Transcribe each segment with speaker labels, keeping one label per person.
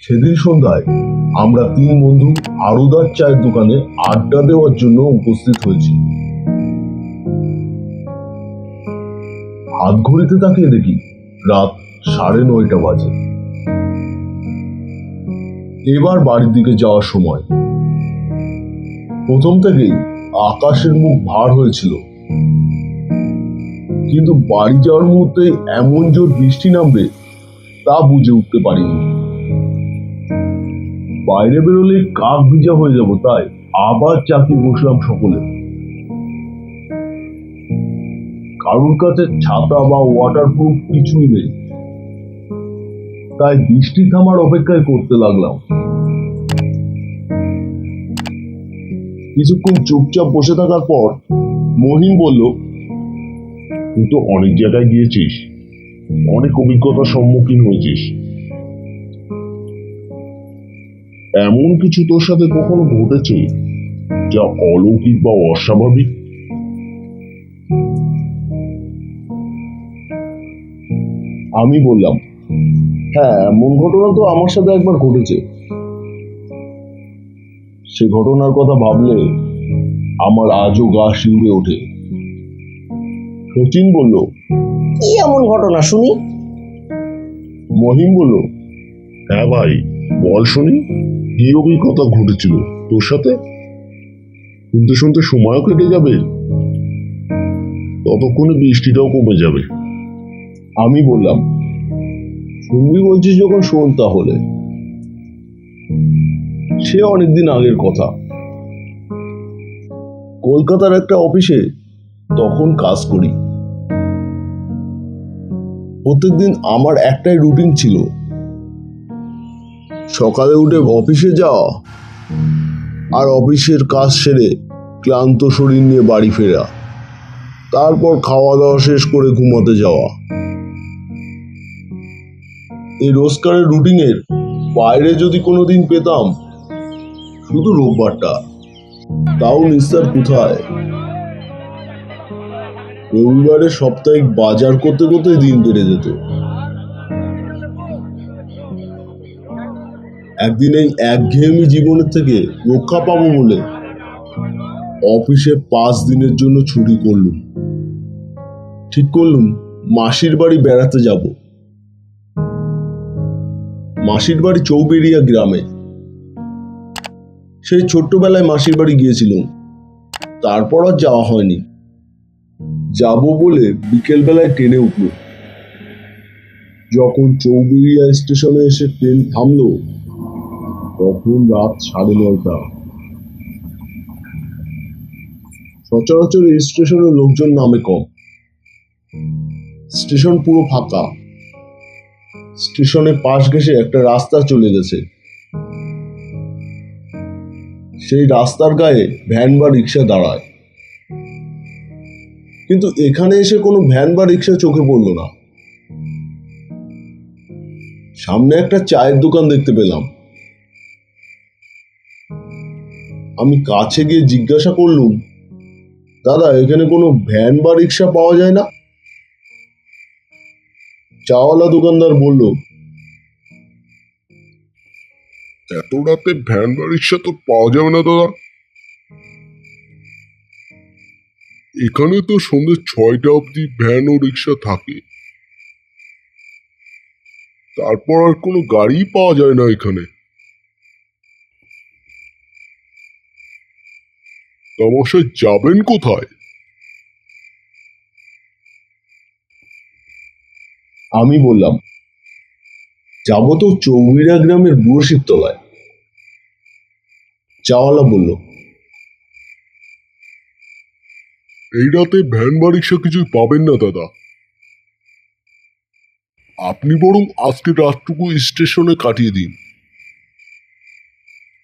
Speaker 1: সেদিন সন্ধ্যায় আমরা তিন বন্ধু আরুদার চায়ের দোকানে আড্ডা দেওয়ার জন্য উপস্থিত হয়েছি। হাত ঘড়িতে তাকিয়ে দেখি রাত সাড়ে নয়টা বাজে। এবার বাড়ির দিকে যাওয়ার সময়। প্রথম থেকেই আকাশের মুখ ভার হয়েছিল। কিন্তু বাড়ি যাওয়ার মুহূর্তে এমন জোর বৃষ্টি নামবে, তা বুঝে উঠতে পারিনি। বাইরে বেরোলে কাক ভিজা হয়ে যাব, তাই আবার চাকরি বসলাম সকলে। কারোর কাছে ছাতা বা ওয়াটারপ্রুফ কিছুই নেই। তাই বৃষ্টি থামার অপেক্ষায় করতে লাগলাম। কিছুক্ষণ চুপচাপ বসে থাকার পর মহিম বলল তুই তো অনেক জায়গায় গিয়েছিস। অনেক অভিজ্ঞতার সম্মুখীন হয়েছিস। এমন কিছু তোর সাথে কখনো ঘটেছে যা অলৌকিক বা অস্বাভাবিক? আমি বললাম হ্যাঁ এমন ঘটনা তো আমার সাথে একবার ঘটেছে। সে ঘটনার কথা ভাবলে আমার আজও গা শিউরে ওঠে। সচিন বলল
Speaker 2: কি এমন ঘটনা শুনি?
Speaker 1: মহিম বলল হ্যাঁ ভাই বল শুনি কি অভিজ্ঞতা ঘটেছিল? তোর সাথে? শুনতে শুনতে সময়ও কেটে যাবে। ততক্ষণে বৃষ্টিটাও কমে যাবে। আমি বললাম শুনবি বলছিস যখন শোন তাহলে। সে অনেকদিন আগের কথা। কলকাতার একটা অফিসে তখন কাজ করি। প্রত্যেকদিন আমার একটাই রুটিন ছিল। সকালে উঠে অফিসে যাওয়া আর অফিসের কাজ সেরে ক্লান্ত শরীর নিয়ে বাড়ি ফেরা। তারপর খাওয়া দাওয়া শেষ করে ঘুমাতে যাওয়া। এই রোজকারের রুটিনের বাইরে যদি কোনোদিন পেতাম, শুধু রোববারটা। তাও নিস্তার কোথায়? রবিবারে সাপ্তাহিক বাজার করতে করতে দিন কেটে যেত। একদিন এই একঘেয়েমি জীবনের থেকে রক্ষা পাবো বলে অফিসে পাঁচ দিনের জন্য ছুটি করলুম। ঠিক করলুম মাসির বাড়ি বেড়াতে যাব। মাসির বাড়ি চৌবেরিয়া গ্রামে। সেই ছোট্টবেলায় মাসির বাড়ি গিয়েছিলাম। তারপর আর যাওয়া হয়নি। যাব বলে বিকেলবেলায় ট্রেনে উঠল। যখন চৌবেরিয়া স্টেশনে এসে ট্রেন থামলো, তখন রাত সাড়ে নয়টা। সচরাচর এই স্টেশনে লোকজন নামে কম। স্টেশন পুরো ফাঁকা। স্টেশনে পাশ ঘেসে একটা রাস্তা চলে গেছে। সেই রাস্তার গায়ে ভ্যান বা রিক্সা দাঁড়ায়। কিন্তু এখানে এসে কোনো ভ্যান বা রিক্সা চোখে পড়ল না। সামনে একটা চায়ের দোকান দেখতে পেলাম। আমি কাছে গিয়ে জিজ্ঞাসা করলুম, দাদা, এখানে কোনো ভ্যান বা রিক্সা পাওয়া যায় না? চাওয়ালা দোকানদার বলল,
Speaker 3: এত রাতে ভ্যান বা রিক্সা তো পাওয়া যাবে না, দাদা। এখানে তো সন্ধ্যে ছয়টা অবধি ভ্যান ও রিক্সা থাকে। তারপর আর কোনো গাড়ি পাওয়া যায় না এখানে। তমসায় যাবেন কোথায়?
Speaker 1: আমি বললাম, যাব তো চৌবিরা গ্রামের বুড়ো শিবতলায় চাওয়ালা বলল
Speaker 3: এই রাতে ভ্যান বা রিক্সা কিছুই পাবেন না দাদা। আপনি বরং আজকে রাতটুকু স্টেশনে কাটিয়ে দিন।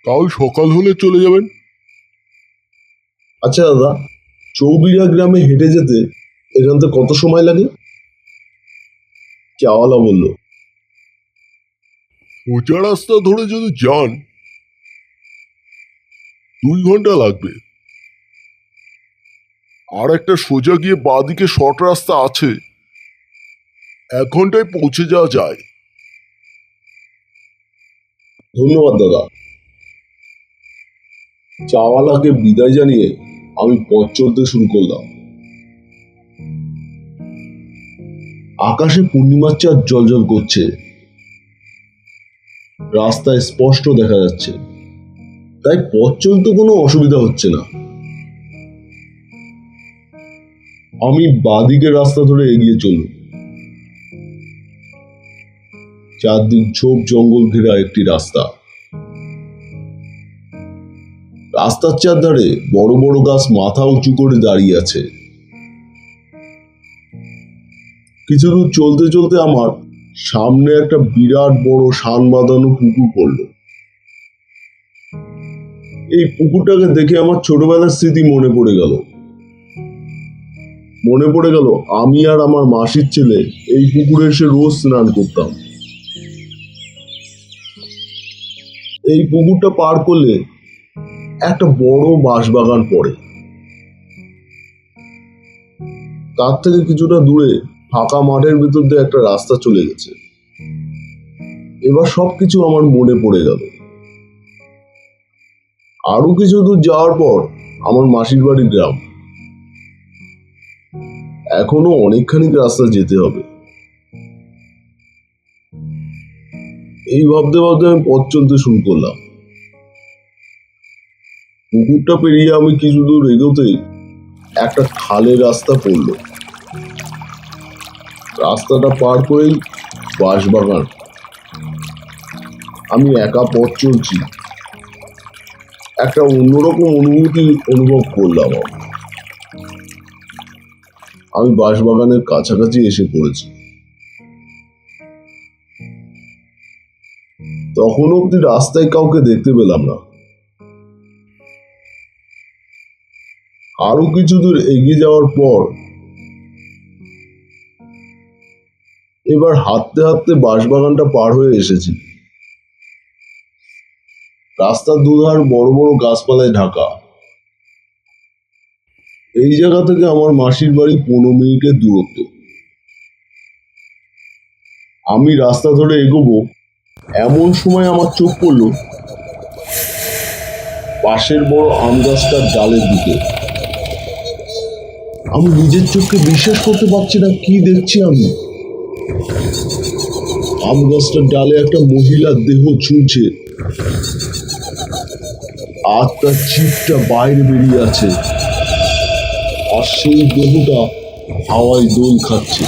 Speaker 3: কাল সকাল হলে চলে যাবেন।
Speaker 1: আচ্ছা দাদা চৌবিরা গ্রামে হেঁটে যেতে এখান থেকে কত সময় লাগে? চাওয়ালা বলল।
Speaker 3: সোজা রাস্তা ধরে যদি যান দুই ঘণ্টা লাগবে। আর একটা সোজা গিয়ে বাঁদিকে শর্ট রাস্তা আছে। এক ঘন্টায় পৌঁছে যাওয়া যায়।
Speaker 1: ধন্যবাদ, দাদা। চাওয়ালাকে বিদায় জানিয়ে আমি পথ চলতে শুরু করলাম। আকাশে পূর্ণিমার চাঁদ জলজল করছে। রাস্তায় স্পষ্ট দেখা যাচ্ছে। তাই পথ চলতে কোনো অসুবিধা হচ্ছে না। আমি বাদিকে রাস্তা ধরে এগিয়ে চললাম। চারদিক ঝোপ জঙ্গল ঘেরা একটি রাস্তা। রাস্তার চারধারে বড় বড় গাছ মাথা উঁচু করে দাঁড়িয়ে আছে। কিছু দূর চলতে চলতে আমার সামনে একটা বিরাট বড় শান বাঁধানো পুকুর পড়ল। এই পুকুরটাকে দেখে আমার ছোটবেলার স্মৃতি মনে পড়ে গেল। মনে পড়ে গেল, আমি আর আমার মাসির ছেলে এই পুকুরে এসে রোজ স্নান করতাম। এই পুকুরটা পার করলে একটা বড় বাঁশবাগান পড়ে। তার থেকে কিছুটা দূরে ফাঁকা মাঠের ভিতর দিয়ে একটা রাস্তা চলে গেছে। এবার সবকিছু আমার মনে পড়ে গেল। আরও কিছু দূর যাওয়ার পর আমার মাসির বাড়ির গ্রাম। এখনও অনেকখানি রাস্তা যেতে হবে। এই ভাবতে ভাবতে আমি পথ চলতে শুরু করলাম। পুকুরটা পেরিয়ে আমি কিছু দূর এগোতেই একটা খালের রাস্তা পড়ল। রাস্তাটা পার করেই বাঁশবাগান। আমি একা পথ চলছি। একটা অন্যরকম অনুভূতি অনুভব করলাম আমি। আমি বাঁশবাগানের কাছাকাছি এসে পড়েছি। তখন অব্দি রাস্তায় কাউকে দেখতে পেলাম না। আরও কিছু দূর এগিয়ে যাওয়ার পর এবার হাঁটতে হাঁটতে বাঁশবাগানটা পার হয়ে এসেছি। রাস্তার দুধার বড় বড় গাছপালায় ঢাকা। এই জায়গা থেকে আমার মাসির বাড়ি পনেরো মিনিটের দূরত্ব। আমি রাস্তা ধরে এগোবো, এমন সময় আমার চোখ পড়ল। পাশের বড় আম গাছটার ডালের দিকে। আমি নিজের চোখকে বিশ্বাস করতে পারছি না, কি দেখছি আমি? আম গাছটার ডালে একটা মহিলার দেহ ঝুলছে। আর তার চিপটা বাইরে বেরিয়ে আছে। আর সেই দেহটা হাওয়ায় দোল খাচ্ছে।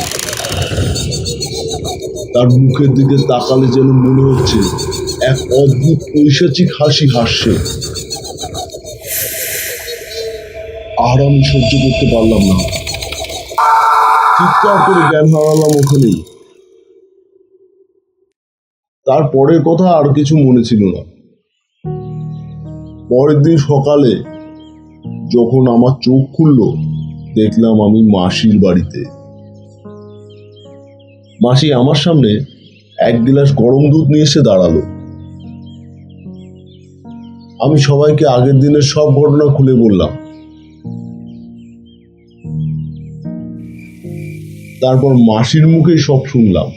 Speaker 1: তার মুখের দিকে তাকালে যেন মনে হচ্ছে এক অদ্ভুত ঐশাচিক হাসি হাসছে। আর আমি সহ্য করতে পারলাম না। চিৎকার করে জ্ঞান হারালাম ওখানেই তারপরের কথা আর কিছু মনে ছিল না। পরের দিন সকালে যখন আমার চোখ খুললো দেখলাম আমি মাসির বাড়িতে। মাসি আমার সামনে এক গ্লাস গরম দুধ নিয়ে এসে দাঁড়াল। আমি সবাইকে আগের দিনের সব ঘটনা খুলে বললাম। তারপর মাসির মুখে সব শুনলাম।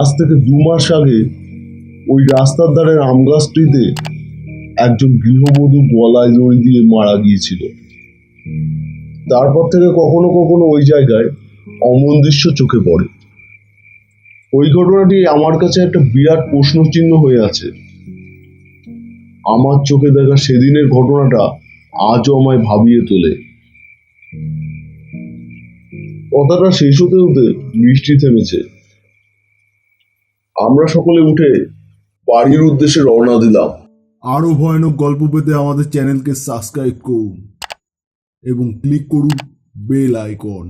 Speaker 1: আজ থেকে দু মাস আগে ওই রাস্তার ধারের আম গাছটিতে একজন গৃহবধূ গলায় দড়ি দিয়ে মারা গিয়েছিল। তারপর থেকে কখনো কখনো ওই জায়গায় অমন দৃশ্য চোখে পড়ে। ওই ঘটনাটি আমার কাছে একটা বিরাট প্রশ্ন চিহ্ন হয়ে আছে। আমার চোখে দেখা সেদিনের ঘটনাটা আজও আমায় ভাবিয়ে তোলে। কথাটা শেষ হতে হতে বৃষ্টি থেমেছে। আমরা সকলে উঠে বাড়ির উদ্দেশ্যে রওনা দিলাম।
Speaker 4: আরও ভয়ানক গল্প পেতে আমাদের চ্যানেলকে সাবস্ক্রাইব করুন এবং ক্লিক করুন বেল আইকন।